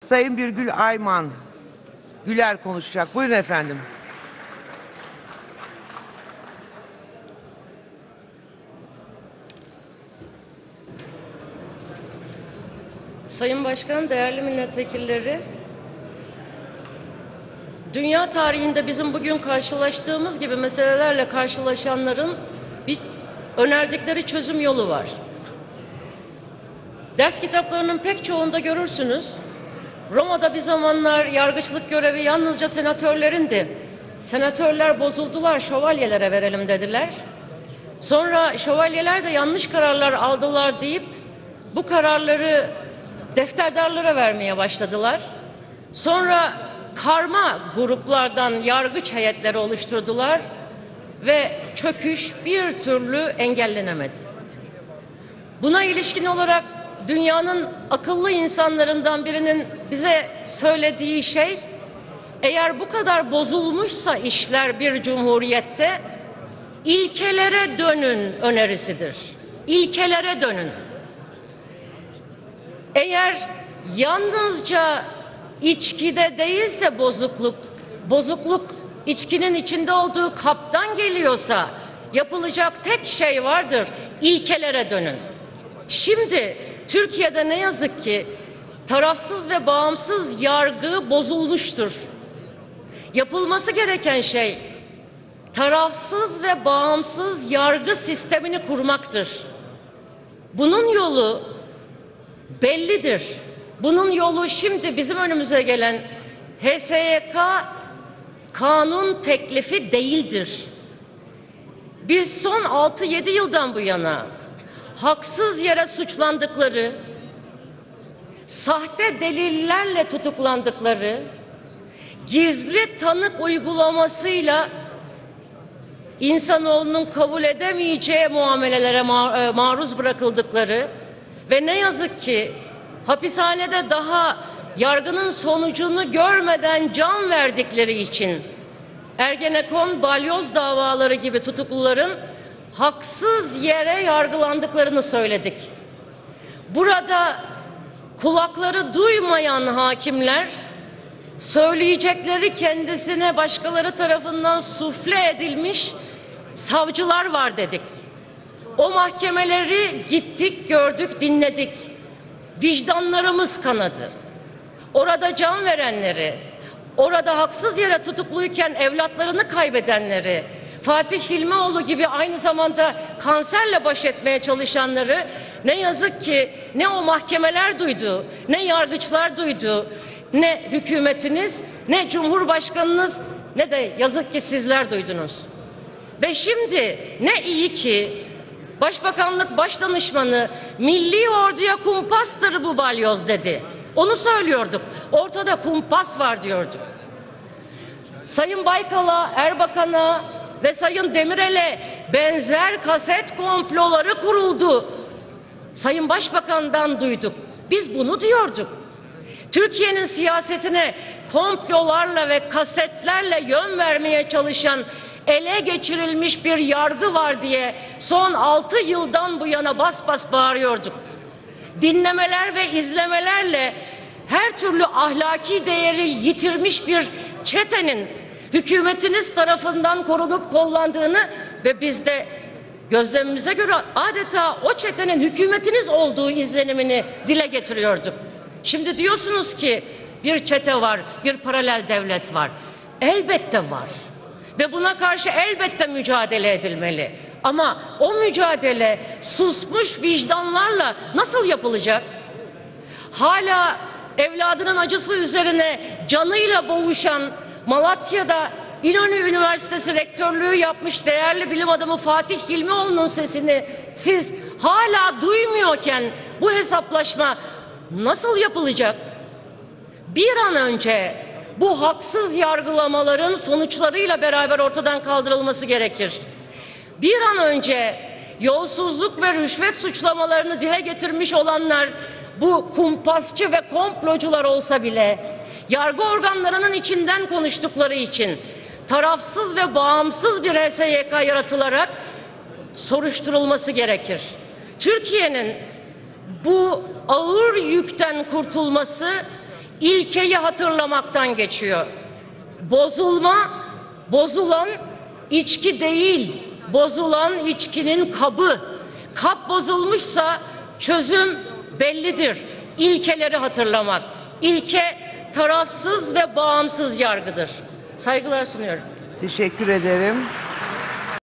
Sayın Birgül Ayman Güler konuşacak. Buyurun efendim. Sayın Başkan, değerli milletvekilleri, dünya tarihinde bizim bugün karşılaştığımız gibi meselelerle karşılaşanların bir önerdikleri çözüm yolu var. Ders kitaplarının pek çoğunda görürsünüz. Roma'da bir zamanlar yargıçlık görevi yalnızca senatörlerindi. Senatörler bozuldular, şövalyelere verelim dediler. Sonra şövalyeler de yanlış kararlar aldılar deyip bu kararları defterdarlara vermeye başladılar. Sonra karma gruplardan yargıç heyetleri oluşturdular ve çöküş bir türlü engellenemedi. Buna ilişkin olarak dünyanın akıllı insanlarından birinin bize söylediği şey eğer bu kadar bozulmuşsa işler bir cumhuriyette ilkelere dönün önerisidir. İlkelere dönün. Eğer yalnızca içkide değilse bozukluk, bozukluk içkinin içinde olduğu kaptan geliyorsa yapılacak tek şey vardır. İlkelere dönün. Şimdi Türkiye'de ne yazık ki tarafsız ve bağımsız yargı bozulmuştur. Yapılması gereken şey tarafsız ve bağımsız yargı sistemini kurmaktır. Bunun yolu bellidir. Bunun yolu şimdi bizim önümüze gelen HSYK kanun teklifi değildir. Biz son 6-7 yıldan bu yana haksız yere suçlandıkları, sahte delillerle tutuklandıkları, gizli tanık uygulamasıyla insanoğlunun kabul edemeyeceği muamelelere e, maruz bırakıldıkları ve ne yazık ki hapishanede daha yargının sonucunu görmeden can verdikleri için Ergenekon, balyoz davaları gibi tutukluların haksız yere yargılandıklarını söyledik. Burada kulakları duymayan hakimler söyleyecekleri kendisine başkaları tarafından sufle edilmiş savcılar var dedik. O mahkemeleri gittik, gördük, dinledik. Vicdanlarımız kanadı. Orada can verenleri, orada haksız yere tutukluyken evlatlarını kaybedenleri, Fatih Hilmioğlu gibi aynı zamanda kanserle baş etmeye çalışanları ne yazık ki ne o mahkemeler duydu, ne yargıçlar duydu, ne hükümetiniz, ne cumhurbaşkanınız, ne de yazık ki sizler duydunuz. Ve şimdi ne iyi ki Başbakanlık Başdanışmanı milli orduya kumpastır bu balyoz dedi. Onu söylüyorduk. Ortada kumpas var diyorduk. Sayın Baykal'a, Erbakan'a ve Sayın Demirel'e benzer kaset komploları kuruldu. Sayın Başbakan'dan duyduk. Biz bunu diyorduk. Türkiye'nin siyasetine komplolarla ve kasetlerle yön vermeye çalışan ele geçirilmiş bir yargı var diye son altı yıldan bu yana bas bas bağırıyorduk. Dinlemeler ve izlemelerle her türlü ahlaki değeri yitirmiş bir çetenin hükümetiniz tarafından korunup kollandığını ve biz de gözlemimize göre adeta o çetenin hükümetiniz olduğu izlenimini dile getiriyorduk. Şimdi diyorsunuz ki bir çete var, bir paralel devlet var. Elbette var. Ve buna karşı elbette mücadele edilmeli. Ama o mücadele susmuş vicdanlarla nasıl yapılacak? Hala evladının acısı üzerine canıyla boğuşan Malatya'da İnönü Üniversitesi rektörlüğü yapmış değerli bilim adamı Fatih Hilmioğlu'nun sesini siz hala duymuyorken bu hesaplaşma nasıl yapılacak? Bir an önce bu haksız yargılamaların sonuçlarıyla beraber ortadan kaldırılması gerekir. Bir an önce yolsuzluk ve rüşvet suçlamalarını dile getirmiş olanlar bu kumpasçı ve komplocular olsa bile yargı organlarının içinden konuştukları için tarafsız ve bağımsız bir HSYK yaratılarak soruşturulması gerekir. Türkiye'nin bu ağır yükten kurtulması ilkeyi hatırlamaktan geçiyor. Bozulma, bozulan içki değil, bozulan içkinin kabı. Kap bozulmuşsa çözüm bellidir. İlkeleri hatırlamak. İlke tarafsız ve bağımsız yargıdır. Saygılar sunuyorum. Teşekkür ederim.